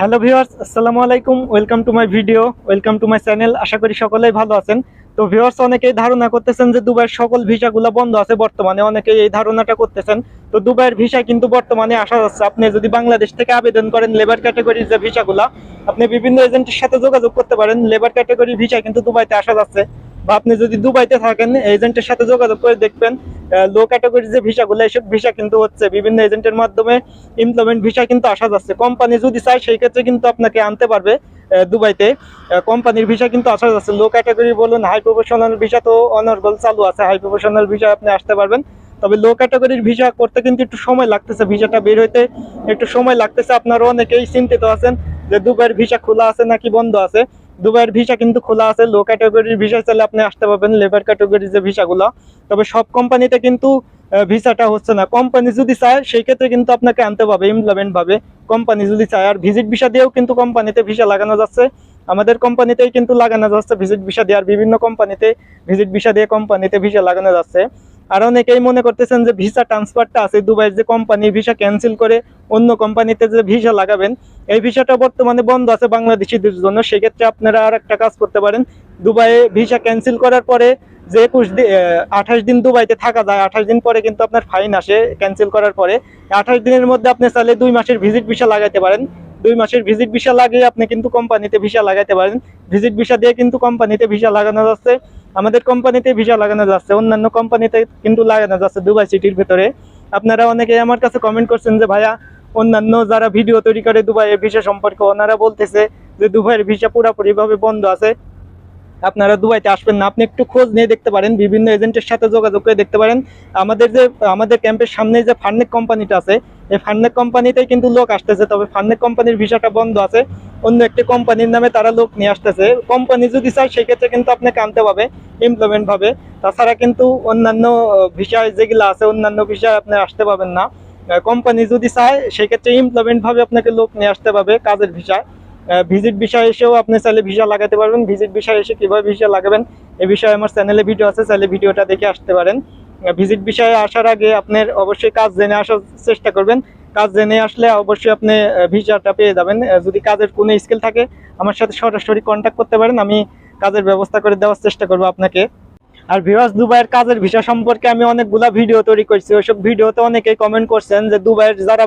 Hello viewers, আসসালামু আলাইকুম, welcome to my video, welcome to my channel, আশা করি সকলেই ভালো আছেন। তো ভিউয়ার্স, অনেকেই ধারণা করতেছেন যে দুবাইয়ের সকল ভিসাগুলো বন্ধ আছে, বর্তমানে অনেকেই এই ধারণাটা করতেছেন। তো দুবাইয়ের ভিসা কিন্তু বর্তমানে আসা যাচ্ছে। আপনি যদি বাংলাদেশ থেকে আবেদন করেন লেবার ক্যাটাগরির যে ভিসাগুলো, আপনি বিভিন্ন এজেন্টের সাথে যোগাযোগ করতে পারেন লেবার ক্যাটাগরি ভিসা কিন্তু দুবাইতে আসা যাচ্ছে। বা আপনি যদি দুবাইতে থাকেন, এজেন্টের সাথে যোগাযোগ করে দেখবেন লো ক্যাটাগরির যে ভিসাগুলো এইসব ভিসা কিন্তু হচ্ছে বিভিন্ন এজেন্টের মাধ্যমে এমপ্লয়মেন্ট ভিসা কিন্তু আসা যাচ্ছে। কোম্পানি যদি চায়, সেই ক্ষেত্রে কিন্তু আপনাকে আনতে পারবে দুবাইতে। কোম্পানির ভিসা কিন্তু আসা যাচ্ছে। লো ক্যাটাগরি বলুন হাই প্রফেশনাল ভিসা তো অনর্গল চালু আছে হাই প্রফেশনাল ভিসা আপনি আসতে পারবেন। তবে লো ক্যাটাগরির ভিসা করতে কিন্তু একটু সময় লাগতেছে ভিসাটা বের হইতে। একটু সময় লাগতেছে, আপনারা অনেকেই চিন্তিত আছেন যে দুবাইয়ের ভিসা খোলা আছে নাকি বন্ধ আছে। দুবাইয়ের ভিসা কিন্তু খোলা আছে লো ক্যাটাগরির ভিসা চাইলে আপনি আসতে পারবেন লেবার ক্যাটাগরির যে ভিসাগুলো। তবে সব কোম্পানিতে কিন্তু ভিসাটা হচ্ছে না। কোম্পানি যদি চায়, সেই ক্ষেত্রে কিন্তু আপনাকে আনতে পারবে এমপ্লয়মেন্ট ভাবে কোম্পানি যদি চায়, আর ভিজিট ভিসা দিয়েও কিন্তু কোম্পানিতে ভিসা লাগানো যাচ্ছে। আমাদের কোম্পানিতেই কিন্তু লাগানো যাচ্ছে ভিজিট ভিসা দিয়ে, আর বিভিন্ন কোম্পানিতে ভিজিট ভিসা দিয়ে কোম্পানিতে ভিসা লাগানো যাচ্ছে। আর অনেকেই মনে করতেছেন যে ভিসা ট্রান্সফারটা আছে, দুবাইয়ের যে কোম্পানি ভিসা ক্যান্সেল করে অন্য কোম্পানিতে যে ভিসা লাগাবেন, এই ভিসাটা বর্তমানে বন্ধ আছে বাংলাদেশিদের জন্য। সেক্ষেত্রে আপনারা আর একটা কাজ করতে পারেন। দুবাইয়ে ভিসা ক্যান্সেল করার পরে যে একুশ দিন আঠাশ দিন দুবাইতে থাকা যায়, আঠাশ দিন পরে কিন্তু আপনার ফাইন আসে ক্যান্সেল করার পরে। আঠাশ দিনের মধ্যে আপনি চাইলে দুই মাসের ভিজিট ভিসা লাগাইতে পারেন। দুই মাসের ভিজিট ভিসা লাগিয়ে আপনি কিন্তু কোম্পানিতে ভিসা লাগাইতে পারেন। ভিজিট ভিসা দিয়ে কিন্তু কোম্পানিতে ভিসা লাগানো যাচ্ছে। আমাদের কোম্পানিতে ভিসা লাগানো যাচ্ছে, অন্যান্য কোম্পানিতে কিন্তু লাগানো যাচ্ছে দুবাই সিটির ভেতরে। আপনারা অনেকে আমার কাছে কমেন্ট করছেন যে, ভাইয়া, অন্যান্য যারা ভিডিও তৈরি করে দুবাইয়ের ভিসা সম্পর্কে, ওনারা বলতেছে যে দুবাইয়ের ভিসা পুরোপুরি ভাবে বন্ধ আছে। আপনারা দুবাইতে আসবেন না। আপনি একটু খোঁজ নিয়ে দেখতে পারেন, বিভিন্ন এজেন্টের সাথে যোগাযোগ করে দেখতে পারেন। আমাদের যে, আমাদের ক্যাম্পের সামনে যে ফার্নেক কোম্পানিটা আছে, এই ফার্নেক কোম্পানিতেই কিন্তু লোক আসতেছে, তবে ফার্নেক কোম্পানির ভিসাটা বন্ধ আছে। অন্য একটি কোম্পানির নামে তারা লোক নিয়ে আসতেছে। কোম্পানি যদি চায়, সেক্ষেত্রে কিন্তু আপনাকে আনতে পাবে এমপ্লয়মেন্ট ভাবে। তাছাড়া কিন্তু অন্যান্য ভিসায় যেগুলো আছে, অন্যান্য ভিসায় আপনি আসতে পাবেন না। কোম্পানি যদি চায়, সেক্ষেত্রে এমপ্লয়মেন্ট ভাবে আপনাকে লোক নিয়ে আসতে পারবে কাজের ভিসায় ভিজিট ভিসা এসেও আপনি চাইলে ভিসা লাগাতে পারবেন। ভিজিট ভিসা এসে কীভাবে ভিসা লাগাবেন, এ বিষয়ে আমার চ্যানেলে ভিডিও আছে, চাইলে ভিডিওটা দেখে আসতে পারেন। ভিজিট বিষয়ে আসার আগে আপনার অবশ্যই কাজ জেনে আসার চেষ্টা করবেন। কাজ জেনে আসলে অবশ্যই আপনি ভিসাটা পেয়ে যাবেন। যদি কাজের কোনো স্কিল থাকে, আমার সাথে সরাসরি কন্ট্যাক্ট করতে পারেন। আমি কাজের ব্যবস্থা করে দেওয়ার চেষ্টা করব আপনাকে। আর ভিউয়ার্স দুবাইয়ের কাজের ভিসা সম্পর্কে আমি অনেকগুলা ভিডিও তৈরি করছি। ওইসব ভিডিওতে অনেকেই কমেন্ট করছেন যে, দুবাইয়ের যারা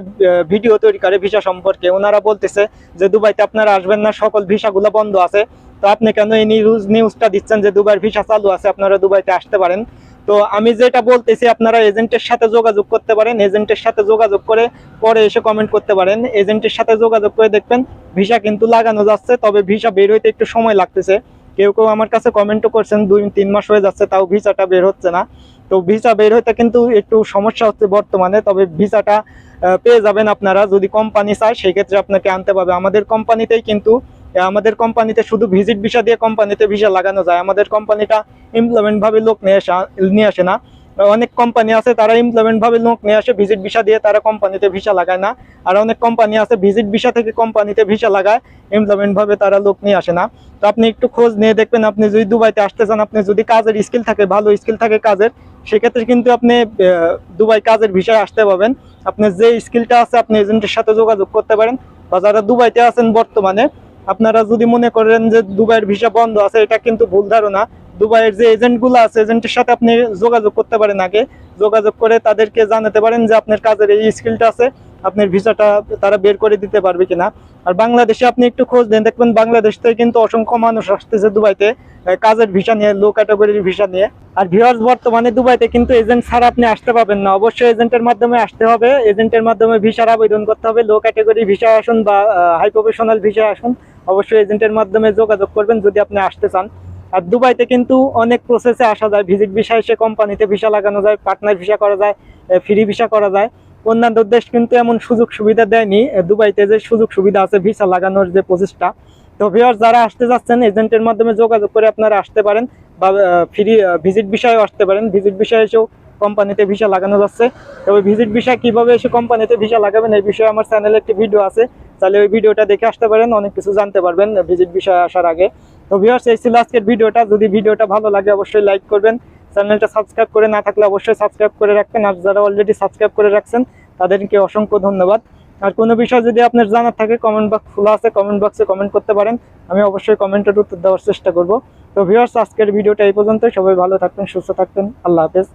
ভিডিও তৈরি করে ভিসা সম্পর্কে, ওনারা বলতেছে যে, দুবাইতে আপনারা আসবেন না, সকল ভিসাগুলো বন্ধ আছে। তো আপনি কেন এই নিউজ নিউজটা দিচ্ছেন যে, দুবাইয়ের ভিসা চালু আছে, আপনারা দুবাইতে আসতে পারেন। তো আমি যেটা বলতেছি, আপনারা এজেন্টের সাথে যোগাযোগ করতে পারেন। এজেন্টের সাথে যোগাযোগ করে পরে এসে কমেন্ট করতে পারেন। এজেন্টের সাথে যোগাযোগ করে দেখবেন ভিসা কিন্তু লাগানো যাচ্ছে, তবে ভিসা বের হইতে একটু সময় লাগতেছে। কেউ কেউ আমার কাছে কমেন্টও করছেন, দুই, তিন মাস হয়ে যাচ্ছে, তাও ভিসাটা বের হচ্ছে না। তো ভিসা বের হইতে কিন্তু একটু সমস্যা হচ্ছে বর্তমানে, তবে ভিসাটা পেয়ে যাবেন আপনারা। যদি কোম্পানি চায় সেই ক্ষেত্রে আপনাকে আনতে পারবে। আমাদের কোম্পানিতেই কিন্তু আমাদের কোম্পানিতে শুধু ভিজিট ভিসা দিয়ে কোম্পানিতে ভিসা লাগানো যায়। আমাদের কোম্পানিটা এমপ্লয়মেন্ট ভাবে লোক নিয়ে আসা, নিয়ে আসে না। অনেক কোম্পানি আছে, তারা এমপ্লয়মেন্ট ভাবে লোক নিয়ে আসে ভিজিট ভিসা দিয়ে তারা কোম্পানিতে ভিসা লাগায় না। আর অনেক কোম্পানি আছে ভিজিট ভিসা থেকে কোম্পানিতে ভিসা লাগায় এমপ্লয়মেন্ট ভাবে তারা লোক নিয়ে আসে না। তো আপনি একটু খোঁজ নিয়ে দেখবেন, আপনি যদি দুবাইতে আসতে চান আপনি যদি কাজের স্কিল থাকে, ভালো স্কিল থাকে কাজের, সেক্ষেত্রে কিন্তু আপনি দুবাই কাজের বিষয়ে আসতে পারবেন। আপনার যে স্কিলটা আছে, আপনি এজেন্টের সাথে যোগাযোগ করতে পারেন। বা যারা দুবাইতে আছেন বর্তমানে আপনারা যদি মনে করেন যে দুবাইয়ের ভিসা বন্ধ আছে, এটা কিন্তু ভুল ধারণা। দুবাইয়ের যে এজেন্টগুলো আছে, এজেন্টের সাথে আপনি যোগাযোগ করতে পারেন আগে। যোগাযোগ করে তাদেরকে জানাতে পারেন যে আপনার কাজের এই স্কিলটা আছে, আপনার ভিসাটা তারা বের করে দিতে পারবে কিনা। আর বাংলাদেশে আপনি একটু খোঁজ দেন দেখবেন বাংলাদেশ থেকে কিন্তু অসংখ্য মানুষ আসতেছে দুবাইতে কাজের ভিসা নিয়ে লো ক্যাটাগরির ভিসা নিয়ে। আর ভিউয়ার্স বর্তমানে দুবাইতে কিন্তু এজেন্ট ছাড়া আপনি আসতে পারবেন না। অবশ্যই এজেন্টের মাধ্যমে আসতে হবে। এজেন্টের মাধ্যমে ভিসার আবেদন করতে হবে। লো ক্যাটাগরি ভিসা আসুন বা হাই প্রফেশনাল ভিসা আসুন। অবশ্যই এজেন্টের মাধ্যমে যোগাযোগ করবেন যদি আপনি আসতে চান। আর দুবাইতে কিন্তু অনেক প্রসেসে আসা যায়। ভিজিট ভিসা এসে কোম্পানিতে ভিসা লাগানো যায় পার্টনার ভিসা করা যায় ফ্রি ভিসা করা যায়। অন্যান্য দেশ কিন্তু এমন সুযোগ সুবিধা দেয়নি। দুবাইতে যে সুযোগ সুবিধা আছে ভিসা লাগানোর যে প্রচেষ্টা তো ভিউয়ার যারা আসতে যাচ্ছেন, এজেন্টের মাধ্যমে যোগাযোগ করে আপনারা আসতে পারেন বা ফ্রি ভিজিট বিষয়েও আসতে পারেন। ভিজিট বিষয়ে এসেও কোম্পানিতে ভিসা লাগানো যাচ্ছে। তবে ভিজিট ভিসা কীভাবে এসে কোম্পানিতে ভিসা লাগাবেন এই বিষয়ে আমার চ্যানেলে একটি ভিডিও আছে। তাহলে ওই ভিডিওটা দেখে আসতে পারেন, অনেক কিছু জানতে পারবেন ভিজিট বিষয়ে আসার আগে। তো ভিউয়ার্স এই ছিল আজকের ভিডিওটা যদি ভিডিওটা ভালো লাগে, অবশ্যই লাইক করবেন। চ্যানেলটা সাবস্ক্রাইব করে না থাকলে অবশ্যই সাবস্ক্রাইব করে রাখবেন। আর যারা অলরেডি সাবস্ক্রাইব করে রাখছেন, তাদেরকে অসংখ্য ধন্যবাদ। আর কোনো বিষয় যদি আপনার জানার থাকে কমেন্ট বক্স খোলা আছে কমেন্ট বক্সে কমেন্ট করতে পারেন। আমি অবশ্যই কমেন্টের উত্তর দেওয়ার চেষ্টা করব। তো ভিউয়ার্স আজকের ভিডিওটা এই পর্যন্ত সবাই ভালো থাকবেন, সুস্থ থাকবেন। আল্লাহ হাফেজ।